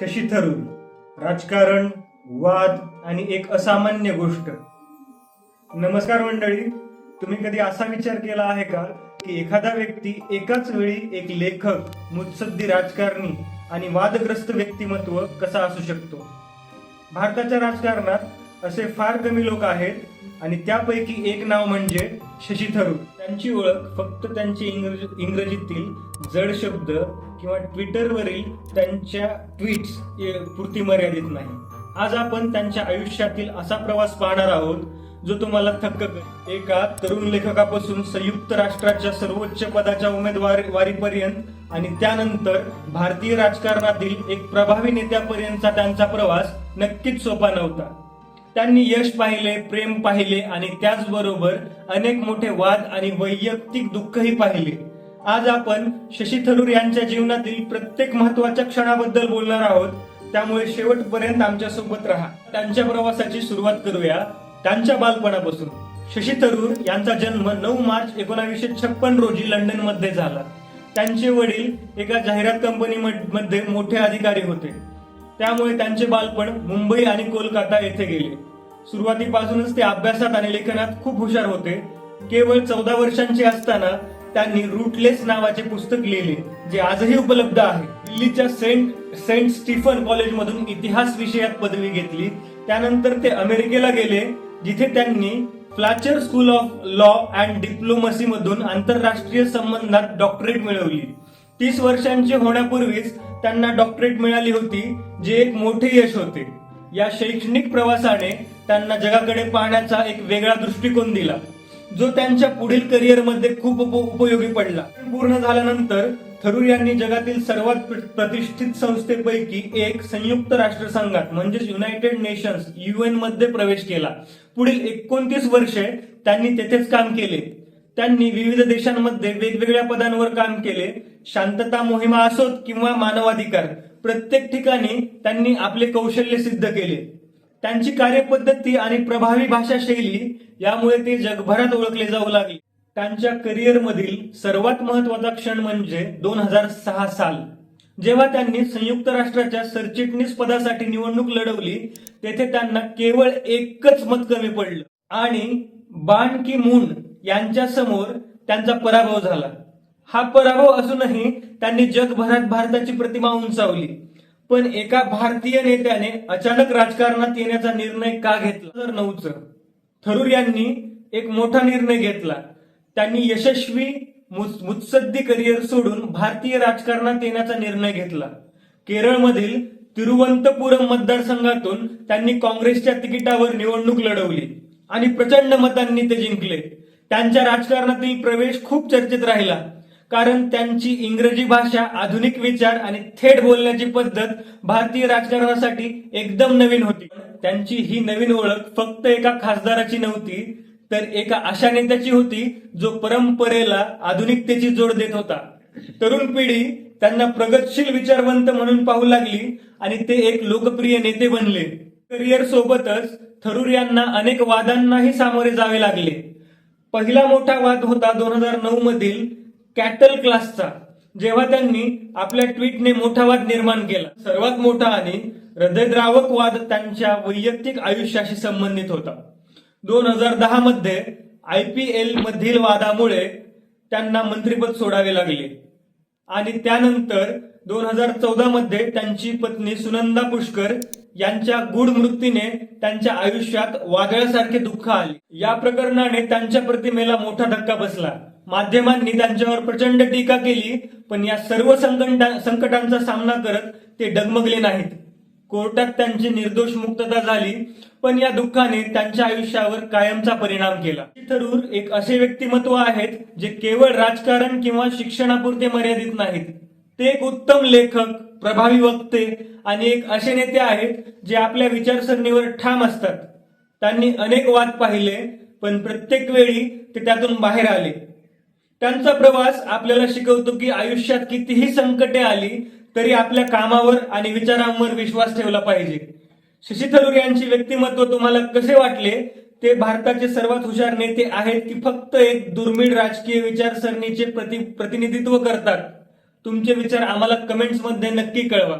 शशी थरूर. राजकारण वाद आणि एक असामान्य गोष्ट. नमस्कार मंडळी. तुम्ही कधी असा विचार केला आहे का की एखादा व्यक्ती एकाच वेळी एक लेखक मुत्सद्दी राजकारणी आणि वादग्रस्त व्यक्तिमत्व कसा असू शकतो? भारताच्या राजकारणात असे फार कमी लोक आहेत आणि त्यापैकी एक नाव म्हणजे शशी थरूर. त्यांची ओळख फक्त त्यांचे इंग्रजी इंग्रजीतील जड शब्द किंवा ट्विटरवरील त्यांच्या ट्विट्स पुरती मर्यादित नाही. आज आपण त्यांच्या आयुष्यातील असा प्रवास पाहणार आहोत जो तुम्हाला थक्क एका तरुण लेखकापासून संयुक्त राष्ट्राच्या सर्वोच्च पदाच्या उमेदवार वारीपर्यंत आणि त्यानंतर भारतीय राजकारणातील एक प्रभावी नेत्यापर्यंतचा त्यांचा प्रवास नक्कीच सोपा नव्हता. त्यांनी यश पाहिले प्रेम पाहिले आणि त्याचबरोबर अनेक मोठे वाद आणि वैयक्तिक दुःखही पाहिले. आज आपण शशी थरूर यांच्या जीवनातील प्रत्येक महत्त्वाच्या क्षणाबद्दल बोलणार आहोत. त्यामुळे शेवटपर्यंत आमच्यासोबत राहा. त्यांच्या प्रवासाची सुरुवात करूया. त्यांच्या बालपणापासून. शशी थरूर यांचा जन्म नऊ मार्च एकोणावीसशे छप्पन रोजी लंडनमध्ये झाला. त्यांचे वडील एका जाहिरात कंपनी मध्ये मोठे अधिकारी होते. त्यामुळे त्यांचे बालपण मुंबई आणि कोलकाता येथे गेले. सुरुवातीपासूनच ते अभ्यासात आणि लेखनात खूप हुशार होते. केवळ चौदा वर्षांचे असताना त्यांनी रूटलेस नावाचे पुस्तक लिहिले जे आजही उपलब्ध आहे. दिल्लीच्या सेंट सेंट स्टीफन कॉलेजमधून इतिहास विषयात पदवी घेतली. त्यानंतर ते अमेरिकेला गेले जिथे त्यांनी Fletcher school of law and diplomacy मधून आंतरराष्ट्रीय संबंधात डॉक्टरेट मिळवली. तीस वर्षांचे होण्यापूर्वीच त्यांना डॉक्टरेट मिळाली होती जे एक मोठे यश होते. या शैक्षणिक प्रवासाने त्यांना जगाकडे पाहण्याचा एक वेगळा दृष्टिकोन दिला जो त्यांच्या पुढील करिअरमध्ये खूप उपयोगी पडला. पूर्ण झाल्यानंतर थरूर यांनी जगातील सर्वात प्रतिष्ठित संस्थेपैकी एक संयुक्त राष्ट्रसंघात म्हणजेच युनायटेड नेशन्स युएनमध्ये प्रवेश केला. पुढील एकोणतीस वर्षे त्यांनी तेथेच काम केले. त्यांनी विविध देशांमध्ये वेगवेगळ्या पदांवर काम केले. शांतता मोहिमा असोत किंवा मानवाधिकार प्रत्येक ठिकाणी त्यांनी आपले कौशल्य सिद्ध केले. त्यांची कार्यपद्धती आणि प्रभावी भाषा शैली यामुळे ते जगभरात ओळखले जाऊ लागले. त्यांच्या करिअर मधील सर्वात महत्त्वाचा क्षण म्हणजे दोन हजार सहा साल. जेव्हा त्यांनी संयुक्त राष्ट्राच्या सरचिटणीस पदासाठी निवडणूक लढवली तेथे त्यांना केवळ एकच मत कमी पडलं. आणि बाण की मून यांच्या समोर त्यांचा पराभव झाला. हा पराभव असूनही त्यांनी जगभरात भारताची प्रतिमा उंचावली. पण एका भारतीय नेत्याने अचानक राजकारणात येण्याचा निर्णय का घेतला? तर नऊच. थरूर यांनी एक मोठा निर्णय घेतला. त्यांनी यशस्वी मुत्सद्दी करिअर सोडून भारतीय राजकारणात येण्याचा निर्णय घेतला. केरळमधील तिरुवनंतपुरम मतदारसंघातून त्यांनी काँग्रेसच्या तिकिटावर निवडणूक लढवली आणि प्रचंड मतांनी ते जिंकले. त्यांच्या राजकारणातील प्रवेश खूप चर्चेत राहिला. कारण त्यांची इंग्रजी भाषा आधुनिक विचार आणि थेट बोलण्याची पद्धत भारतीय राजकारणासाठी एकदम नवीन होती. त्यांची ही नवीन ओळख फक्त एका खासदाराची नव्हती तर एका अशा नेत्याची होती जो परंपरेला आधुनिकतेची जोड देत होता. तरुण पिढी त्यांना प्रगतशील विचारवंत म्हणून पाहू लागली आणि ते एक लोकप्रिय नेते बनले. करिअर सोबतच थरूर यांना अनेक वादांनाही सामोरे जावे लागले. पहिला मोठा वाद होता दोन हजार नऊ मधील कॅटल क्लासचा जेव्हा त्यांनी आपल्या ट्विटने मोठा वाद निर्माण केला. सर्वात मोठा आणि हृदयद्रावक वाद त्यांच्या वैयक्तिक आयुष्याशी संबंधित होता. दोन हजार दहा मध्ये आय पी एल मधील वादामुळे त्यांना मंत्रिपद सोडावे लागले. आणि त्यानंतर दोन हजार चौदा मध्ये त्यांची पत्नी सुनंदा पुष्कर यांच्या गुढ मृत्यूने त्यांच्या आयुष्यात वादळासारखे दुःख आले. या प्रकरणाने त्यांच्या प्रतिमेला मोठा धक्का बसला. माध्यमांनी त्यांच्यावर प्रचंड टीका केली पण या सर्व संकटा संकटांचा सामना करत ते डगमगले नाहीत. कोर्टात त्यांची निर्दोष मुक्तता झाली पण या दुःखाने त्यांच्या आयुष्यावर कायमचा परिणाम केला. थरूर एक असे व्यक्तिमत्व आहेत जे केवळ राजकारण किंवा शिक्षणापुरते मर्यादित नाहीत. ते एक उत्तम लेखक प्रभावी वक्ते आणि एक असे नेते आहेत जे आपल्या विचारसरणीवर ठाम असतात. त्यांनी अनेक वाद पाहिले पण प्रत्येक वेळी ते त्यातून बाहेर आले. त्यांचा प्रवास आपल्याला शिकवतो की आयुष्यात कितीही संकटे आली तरी आपल्या कामावर आणि विचारांवर विश्वास ठेवला पाहिजे. शशी थरूर यांचे व्यक्तिमत्व तुम्हाला कसे वाटले? ते भारताचे सर्वात हुशार नेते आहेत की फक्त एक दुर्मिळ राजकीय विचारसरणीचे प्रति प्रतिनिधित्व करतात. तुमचे विचार आम्हाला कमेंट्समध्ये नक्की कळवा.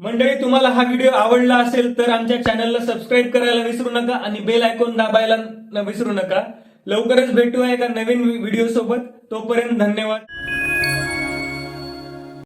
मंडळी तुम्हाला हा व्हिडिओ आवडला असेल तर आमच्या चॅनलला सबस्क्राईब करायला विसरू नका आणि बेल आयकॉन दाबायला विसरू नका. लवकरच भेटूया एका नवीन व्हिडिओ सोबत. तोपर्यंत धन्यवाद.